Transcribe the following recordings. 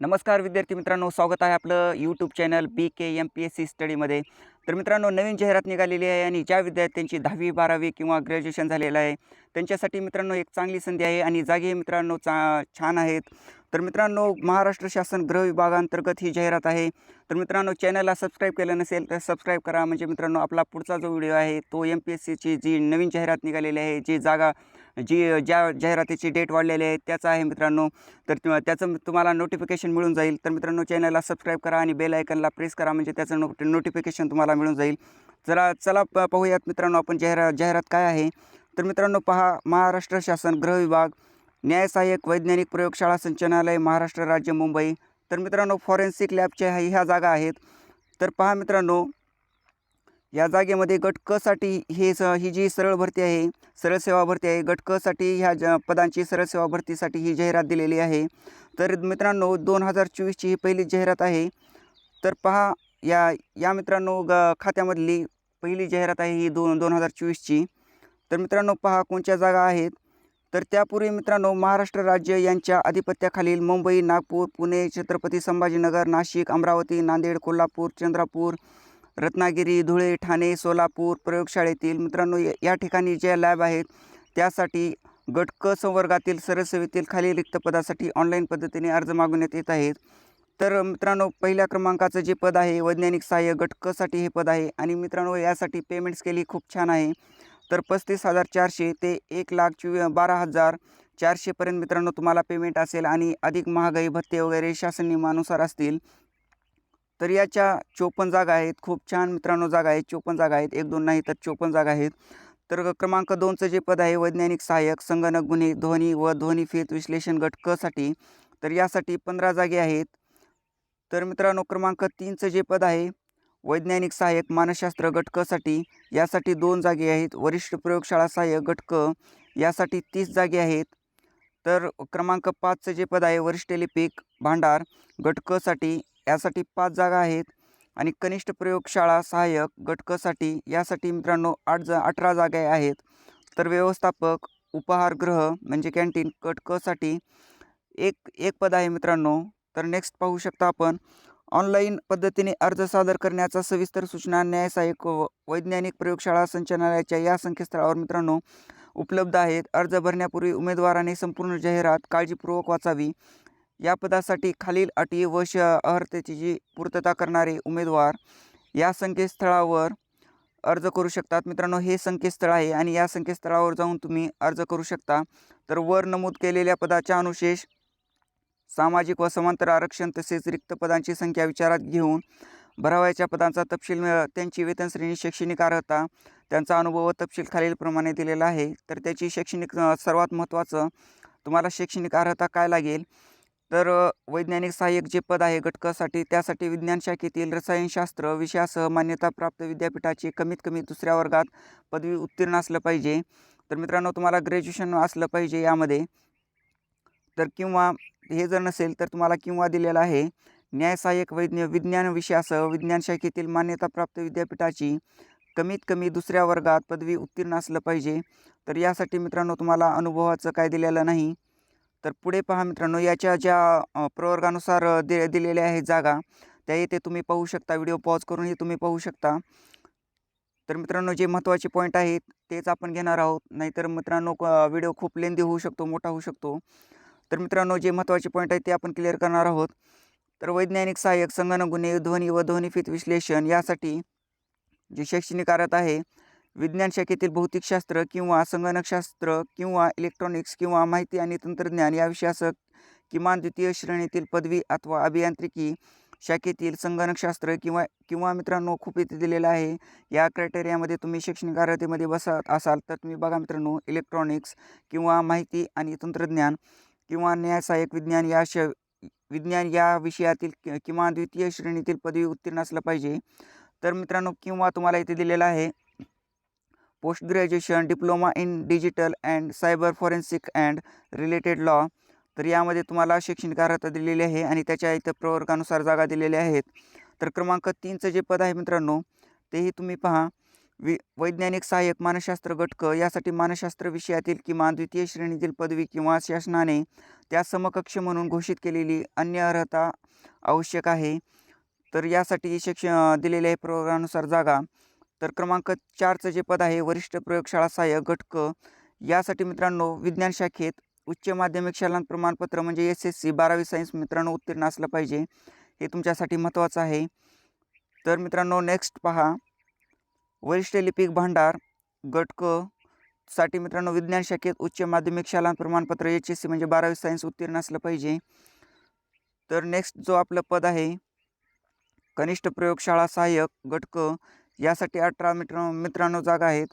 नमस्कार विद्यार्थी मित्रांनो स्वागत आहे आपलं YouTube channel B K M P S C स्टडीमध्ये तर मित्रांनो नवीन जाहिरात निघालेली आहे आणि ज्या विद्यार्थ्यांची दहावी बारावी किंवा ग्रॅज्युएशन झालेलं आहे त्यांच्यासाठी मित्रांनो एक चांगली संधी आहे आणि जागे मित्रांनो चा छान आहेत. तर मित्रांनो महाराष्ट्र शासन गृह विभागांतर्गत ही जाहिरात आहे. तर मित्रांनो चॅनलला सबस्क्राईब केलं नसेल तर सबस्क्राईब करा. म्हणजे मित्रांनो आपला पुढचा जो व्हिडिओ आहे तो एम पी एस सीची जी नवीन जाहिरात निघालेली आहे जी जागा जी ज्या जाहिरातीची डेट वाढलेली आहे त्याचं आहे मित्रांनो. तर त्याचं तुम्हाला नोटिफिकेशन मिळून जाईल. तर मित्रांनो चॅनलला सबस्क्राईब करा आणि बेल आयकनला प्रेस करा. म्हणजे त्याचं नो नोटिफिकेशन तुम्हाला मिळून जाईल. चला चला पाहूयात मित्रांनो आपण जाहिरा जाहिरात काय आहे. तर मित्रांनो पहा महाराष्ट्र शासन गृह विभाग न्याय सहाय्यक वैज्ञानिक प्रयोगशाळा संचालनालय महाराष्ट्र राज्य मुंबई. तर मित्रांनो फॉरेन्सिक लॅबच्या ह्या जागा आहेत. तर पहा मित्रांनो या जागेमध्ये गट क साठी हे स ही जी सरळ भरती आहे सरळ सेवा भरती आहे गट क साठी ह्या ज पदांची सरळ सेवा भरतीसाठी ही जाहिरात दिलेली आहे. तर मित्रांनो दोन हजार चोवीसची ही पहिली जाहिरात आहे. तर पहा या या मित्रांनो ग खात्यामधली पहिली जाहिरात आहे ही दोन दोन हजार चोवीसची. तर मित्रांनो पहा कोणत्या जागा आहेत. तर त्यापूर्वी मित्रांनो महाराष्ट्र राज्य यांच्या आधिपत्याखालील मुंबई नागपूर पुणे छत्रपती संभाजीनगर नाशिक अमरावती नांदेड कोल्हापूर चंद्रपूर रत्नागिरी धुळे ठाणे सोलापूर प्रयोगशाळेतील मित्रांनो या ठिकाणी ज्या लॅब आहेत त्यासाठी गट क संवर्गातील सरसेवेतील खाली रिक्त पदासाठी ऑनलाईन पद्धतीने अर्ज मागवण्यात येत आहेत. तर मित्रांनो पहिल्या क्रमांकाचं जे पद आहे वैज्ञानिक सहाय्य गट क साठी हे पद आहे आणि मित्रांनो यासाठी पेमेंट स्केली खूप छान आहे. तर पस्तीस हजार चारशे ते एक लाख चोवी बारा हजार चारशेपर्यंत मित्रांनो तुम्हाला पेमेंट असेल आणि अधिक महागाई भत्ते वगैरे शासन नियमानुसार असतील. तर याच्या चोपन्न जागा आहेत. खूप छान मित्रांनो जागा आहेत. चोपन्न जागा आहेत. एक दोन नाही तर चोपन्न जागा आहेत. तर क्रमांक दोनचं जे पद आहे वैज्ञानिक सहाय्यक संगणक गुन्हे ध्वनी व ध्वनी फेत विश्लेषण गट क साठी. तर यासाठी पंधरा जागे आहेत. तर मित्रांनो क्रमांक तीनचं जे पद आहे वैज्ञानिक सहाय्यक मानसशास्त्र गट क साठी. यासाठी दोन जागे आहेत. वरिष्ठ प्रयोगशाळा सहाय्यक गट क. यासाठी तीस जागे आहेत. तर क्रमांक पाचचं जे पद आहे वरिष्ठ लिपिक भांडार गट क साठी. यासाठी पाच जागा आहेत. आणि कनिष्ठ प्रयोगशाळा सहाय्यक गटकसाठी यासाठी मित्रांनो आठ जा अठरा जागा आहेत. तर व्यवस्थापक उपहारगृह म्हणजे कॅन्टीन कटकसाठी एक एक पद आहे मित्रांनो. तर नेक्स्ट पाहू शकता आपण. ऑनलाईन पद्धतीने अर्ज सादर करण्याचा सविस्तर सूचना न्याय सहाय्यक व वैज्ञानिक प्रयोगशाळा संचालनालयाच्या या संकेतस्थळावर मित्रांनो उपलब्ध आहेत. अर्ज भरण्यापूर्वी उमेदवाराने संपूर्ण जाहिरात काळजीपूर्वक वाचावी. या पदासाठी खालील अटी व श अर्हतेची जी पूर्तता करणारे उमेदवार या संकेतस्थळावर अर्ज करू शकतात. मित्रांनो हे संकेतस्थळ आहे आणि या संकेतस्थळावर जाऊन तुम्ही अर्ज करू शकता. तर वर नमूद केलेल्या पदाच्या अनुशेष सामाजिक व समांतर आरक्षण तसेच रिक्त पदांची संख्या विचारात घेऊन भरावयाच्या पदांचा तपशील त्यांची वेतन श्रेणी शैक्षणिक अर्हता त्यांचा अनुभव व तपशील खालीलप्रमाणे दिलेला आहे. तर त्याची शैक्षणिक सर्वात महत्त्वाचं तुम्हाला शैक्षणिक अर्हता काय लागेल? तर वैज्ञानिक सहाय्यक जे पद आहे घटकासाठी त्यासाठी विज्ञान शाखेतील रसायनशास्त्र विषयासह मान्यताप्राप्त विद्यापीठाचे कमीत कमी दुसऱ्या वर्गात पदवी उत्तीर्ण असलं पाहिजे. तर मित्रांनो तुम्हाला ग्रॅज्युएशन असलं पाहिजे यामध्ये. तर किंवा हे जर नसेल तर तुम्हाला किंवा दिलेलं आहे. न्याय सहाय्यक वैज्ञ विज्ञान विषयासह विज्ञान शाखेतील मान्यताप्राप्त विद्यापीठाची कमीत कमी दुसऱ्या वर्गात पदवी उत्तीर्ण असलं पाहिजे. तर यासाठी मित्रांनो तुम्हाला अनुभवाचं काय दिलेलं नाही. तर पुढे पहा मित्रांनो याच्या ज्या प्रवर्गानुसार दि दिलेल्या आहेत जागा त्या येथे तुम्ही पाहू शकता. व्हिडिओ पॉज करूनही तुम्ही पाहू शकता. तर मित्रांनो जे महत्त्वाचे पॉईंट आहेत तेच आपण घेणार आहोत. नाहीतर मित्रांनो व्हिडिओ खूप लेंदी होऊ शकतो मोठा होऊ शकतो. तर मित्रांनो जे महत्त्वाचे पॉईंट आहेत ते आपण क्लिअर करणार आहोत. तर वैज्ञानिक सहाय्यक संगणक गुन्हे ध्वनी व ध्वनिफित विश्लेषण यासाठी जे शैक्षणिक अर्हता आहे विज्ञान शाखेतील भौतिकशास्त्र किंवा संगणकशास्त्र किंवा इलेक्ट्रॉनिक्स किंवा माहिती आणि तंत्रज्ञान या विषयासह किमान द्वितीय श्रेणीतील पदवी अथवा अभियांत्रिकी शाखेतील संगणकशास्त्र किंवा किंवा मित्रांनो खूप इथे दिलेलं आहे. या क्रायटेरियामध्ये तुम्ही शैक्षणिक अर्हतेमध्ये बसत असाल तर तुम्ही बघा मित्रांनो इलेक्ट्रॉनिक्स किंवा माहिती आणि तंत्रज्ञान किंवा न्यायसहाय्यक विज्ञान या श विज्ञान या विषयातील कि- किमान द्वितीय श्रेणीतील पदवी उत्तीर्ण असलं पाहिजे. तर मित्रांनो किंवा तुम्हाला इथे दिलेलं आहे post graduation diploma in digital and cyber forensic and related law. तर यामध्ये तुम्हाला शैक्षणिक अर्हता दिलेली आहे आणि त्याच्या इथं प्रवर्गानुसार जागा दिलेल्या आहेत. तर क्रमांक तीनचं जे पद आहे मित्रांनो तेही तुम्ही पहा. वि वैज्ञानिक सहाय्यक मानसशास्त्र घटक यासाठी मानसशास्त्र विषयातील किमान द्वितीय श्रेणीतील पदवी किंवा शासनाने त्या समकक्ष म्हणून घोषित केलेली अन्य अर्हता आवश्यक आहे. तर यासाठी शिक्ष दिलेल्या आहे प्रवर्गानुसार जागा. तर क्रमांक चारचं जे पद आहे वरिष्ठ प्रयोगशाळा सहाय्यक घटक. यासाठी मित्रांनो विज्ञान शाखेत उच्च माध्यमिक शालांत प्रमाणपत्र म्हणजे एस एस सी बारावी सायन्स मित्रांनो उत्तीर्ण असलं पाहिजे. हे तुमच्यासाठी महत्त्वाचं आहे. तर मित्रांनो नेक्स्ट पहा. वरिष्ठ लिपिक भांडार गटकसाठी मित्रांनो विज्ञान शाखेत उच्च माध्यमिक शालांत प्रमाणपत्र एच एस सी म्हणजे बारावी सायन्स उत्तीर्ण असलं पाहिजे. तर नेक्स्ट जो आपलं पद आहे कनिष्ठ प्रयोगशाळा सहाय्यक गटक यासाठी अठरा मित्र मित्रांनो जागा आहेत.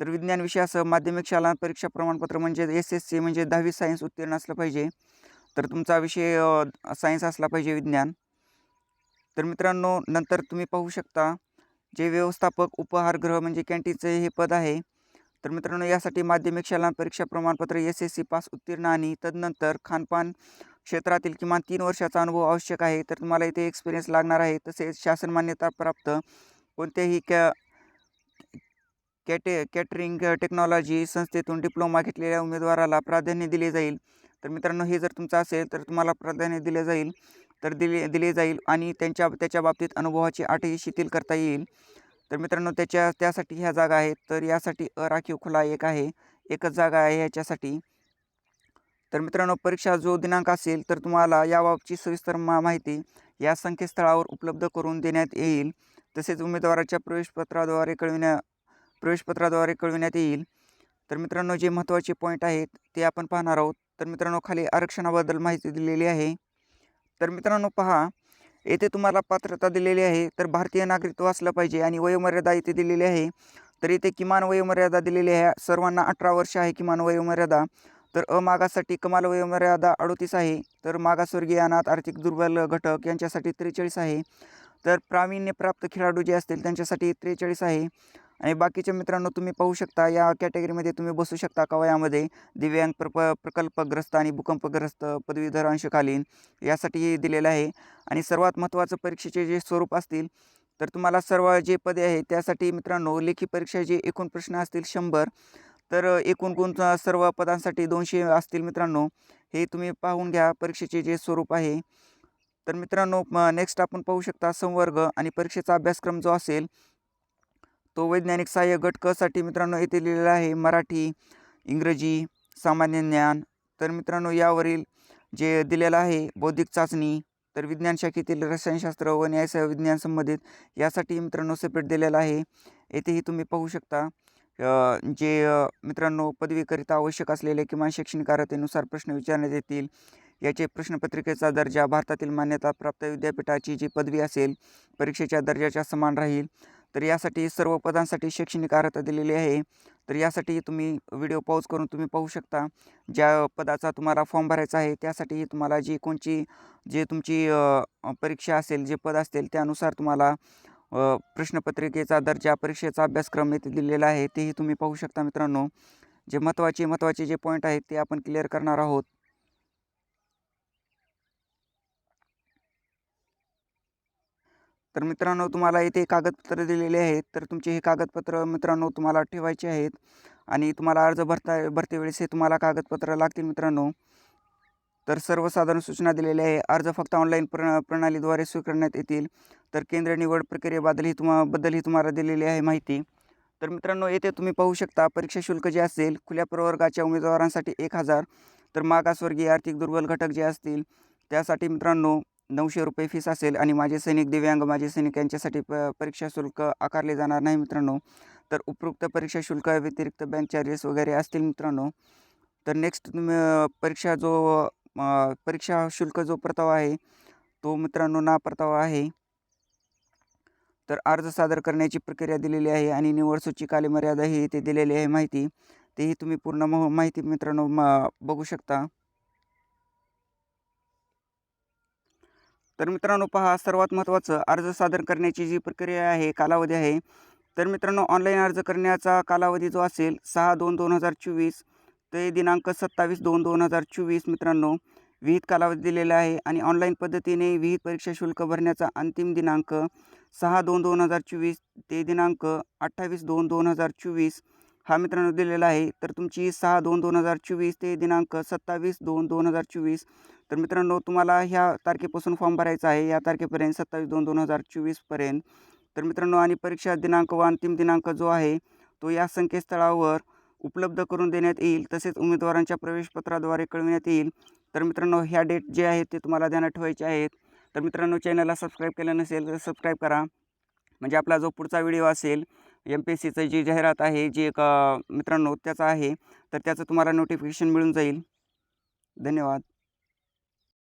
तर विज्ञान विषयासह माध्यमिक शाळा परीक्षा प्रमाणपत्र म्हणजे एस एस सी म्हणजे दहावी सायन्स उत्तीर्ण असलं पाहिजे. तर तुमचा विषय सायन्स असला पाहिजे विज्ञान. तर मित्रांनो नंतर तुम्ही पाहू शकता जे व्यवस्थापक उपहारगृह म्हणजे कॅन्टीनचं हे पद आहे. तर मित्रांनो यासाठी माध्यमिक शाळा परीक्षा प्रमाणपत्र एस एस सी पास उत्तीर्ण आणि तदनंतर खानपान क्षेत्रातील किमान तीन वर्षाचा अनुभव आवश्यक आहे. तर तुम्हाला इथे एक्सपिरियन्स लागणार आहे. तसेच शासन मान्यता प्राप्त कोणत्याही कॅ कॅटे कॅटरिंग टेक्नॉलॉजी संस्थेतून डिप्लोमा घेतलेल्या उमेदवाराला प्राधान्य दिले जाईल. तर मित्रांनो हे जर तुमचं असेल तर तुम्हाला प्राधान्य दिले जाईल. तर दिले दिले जाईल आणि त्यांच्या त्याच्या बाबतीत अनुभवाची आठही शिथिल करता येईल. तर मित्रांनो त्याच्या त्यासाठी ह्या जागा आहेत. तर यासाठी अराखीव खुला एक आहे. एकच जागा आहे ह्याच्यासाठी तर मित्रांनो परीक्षा जो दिनांक असेल तर तुम्हाला याबाबतची सविस्तर मा माहिती या संकेतस्थळावर उपलब्ध करून देण्यात येईल. तसेच उमेदवाराच्या प्रवेशपत्राद्वारे कळविण्या प्रवेशपत्राद्वारे कळविण्यात येईल. तर मित्रांनो जे महत्त्वाचे पॉईंट आहेत ते आपण पाहणार आहोत. तर मित्रांनो खाली आरक्षणाबद्दल माहिती दिलेली आहे. तर मित्रांनो पहा. येथे तुम्हाला पात्रता दिलेली आहे. तर भारतीय नागरिकत्व असलं पाहिजे आणि वयोमर्यादा इथे दिलेली आहे. तर इथे किमान वयोमर्यादा दिलेली आहे. सर्वांना अठरा वर्ष आहे किमान वयोमर्यादा. तर अमागासाठी कमाल वयोमर्यादा अडोतीस आहे. तर मागासवर्गीय अनाथ आर्थिक दुर्बल घटक यांच्यासाठी त्रेचाळीस आहे. तर प्रावीण्यप्राप्त खेळाडू जे असतील त्यांच्यासाठी त्रेचाळीस आहे. आणि बाकीच्या मित्रांनो तुम्ही पाहू शकता या कॅटेगरीमध्ये तुम्ही बसू शकता का वयामध्ये दिव्यांग प्रप प्रकल्पग्रस्त आणि भूकंपग्रस्त पदवीधर अंशकालीन यासाठी दिलेलं आहे. आणि सर्वात महत्त्वाचं परीक्षेचे जे स्वरूप असतील तर तुम्हाला सर्व जे पदे आहेत त्यासाठी मित्रांनो लेखी परीक्षा जे एकूण प्रश्न असतील शंभर तर एकूण गुण सर्व पदांसाठी दोनशे असतील मित्रांनो. हे तुम्ही पाहून घ्या परीक्षेचे जे स्वरूप आहे. तर मित्रांनो नेक्स्ट आपण पाहू शकता संवर्ग आणि परीक्षेचा अभ्यासक्रम जो असेल तो वैज्ञानिक सहाय्य गट मित्रांनो येथे लिहिलेला आहे मराठी इंग्रजी सामान्य ज्ञान. तर मित्रांनो यावरील जे दिलेलं आहे बौद्धिक चाचणी तर विज्ञान शाखेतील रसायनशास्त्र व न्यायसह विज्ञान संबंधित यासाठी मित्रांनो सेपरेट दिलेलं आहे. येथेही तुम्ही पाहू शकता जे मित्रांनो पदवीकरिता आवश्यक असलेले किमान शैक्षणिक अर्हतेनुसार प्रश्न विचारण्यात येतील. याचे प्रश्नपत्रिकेचा दर्जा भारतातील मान्यताप्राप्त विद्यापीठाची जी पदवी असेल परीक्षेच्या दर्जाच्या समान राहील. तर यासाठी सर्व पदांसाठी शैक्षणिक अर्हता दिलेली आहे. तर यासाठी तुम्ही व्हिडिओ पॉज करून तुम्ही पाहू शकता. ज्या पदाचा तुम्हाला फॉर्म भरायचा आहे त्यासाठी तुम्हाला जी कोणची जे तुमची परीक्षा असेल जे पद असतील त्यानुसार तुम्हाला प्रश्नपत्रिकेचा दर्जा परीक्षेचा अभ्यासक्रम येथे दिलेला आहे तेही तुम्ही पाहू शकता मित्रांनो. जे महत्त्वाचे महत्त्वाचे जे पॉईंट आहेत ते आपण क्लिअर करणार आहोत. तर मित्रांनो तुम्हाला इथे कागदपत्र दिलेले आहेत. तर तुमचे हे कागदपत्र मित्रांनो तुम्हाला ठेवायचे आहेत. आणि तुम्हाला अर्ज भरता भरते वेळेस हे तुम्हाला कागदपत्र लागतील मित्रांनो. तर सर्वसाधारण सूचना दिलेल्या आहे. अर्ज फक्त ऑनलाईन प्र प्रणालीद्वारे स्वीकारण्यात येतील. तर केंद्र निवड प्रक्रियेबद्दलही तुम्हा बद्दलही तुम्हाला दिलेली आहे माहिती. तर मित्रांनो येथे तुम्ही पाहू शकता परीक्षा शुल्क जे असेल खुल्या प्रवर्गाच्या उमेदवारांसाठी एक हजार. तर मागासवर्गीय आर्थिक दुर्बल घटक जे असतील त्यासाठी मित्रांनो नऊशे रुपये फीस असेल आणि माझे सैनिक दिव्यांग माझे सैनिक यांच्यासाठी प परीक्षा शुल्क आकारले जाणार नाही मित्रांनो. तर उपयुक्त परीक्षा शुल्क व्यतिरिक्त बँक चार्जेस वगैरे असतील मित्रांनो. तर नेक्स्ट तुम्ही परीक्षा जो परीक्षा शुल्क जो परतावा आहे तो मित्रांनो ना परतावा आहे. तर अर्ज सादर करण्याची प्रक्रिया दिलेली आहे आणि निवड सूची कालमर्यादा ही इथे दिलेली आहे माहिती. तेही तुम्ही पूर्ण माहिती मित्रांनो बघू शकता. तर मित्रांनो पहा सर्वात महत्त्वाचं अर्ज सादर करण्याची जी प्रक्रिया आहे कालावधी आहे. तर मित्रांनो ऑनलाईन अर्ज करण्याचा कालावधी जो असेल सहा दोन दोन हजार चोवीस ते दिनांक सत्तावीस दोन दोन हजार चोवीस मित्रांनो विहित कालावधी दिलेला आहे आणि ऑनलाईन पद्धतीने विहित परीक्षा शुल्क भरण्याचा अंतिम दिनांक सहा दोन दोन हजार चोवीस ते दिनांक अठ्ठावीस दोन दोन हजार चोवीस हा मित्रांनो दिलेला आहे. तर तुमची सहा दोन दोन हजार चोवीस ते दिनांक सत्तावीस दोन दोन हजार चोवीस तर मित्रांनो तुम्हाला ह्या तारखेपासून फॉर्म भरायचा आहे. या तारखेपर्यंत सत्तावीस दोन दोन हजार चोवीसपर्यंत तर मित्रांनो आणि परीक्षा दिनांक व अंतिम दिनांक जो आहे तो या संकेतस्थळावर उपलब्ध करून देण्यात येईल. तसेच उमेदवारांच्या प्रवेशपत्राद्वारे कळविण्यात येईल. तर मित्रांनो ह्या डेट जे आहेत ते तुम्हाला ध्यानात ठेवायचे आहेत. तर मित्रांनो चॅनलला सबस्क्राईब केलं नसेल तर सबस्क्राईब करा. म्हणजे आपला जो पुढचा व्हिडिओ असेल एम पी एस सीचं जी जाहिरात आहे जी एक मित्रांनो त्याचा आहे तर त्याचं तुम्हाला नोटिफिकेशन मिळून जाईल. धन्यवाद.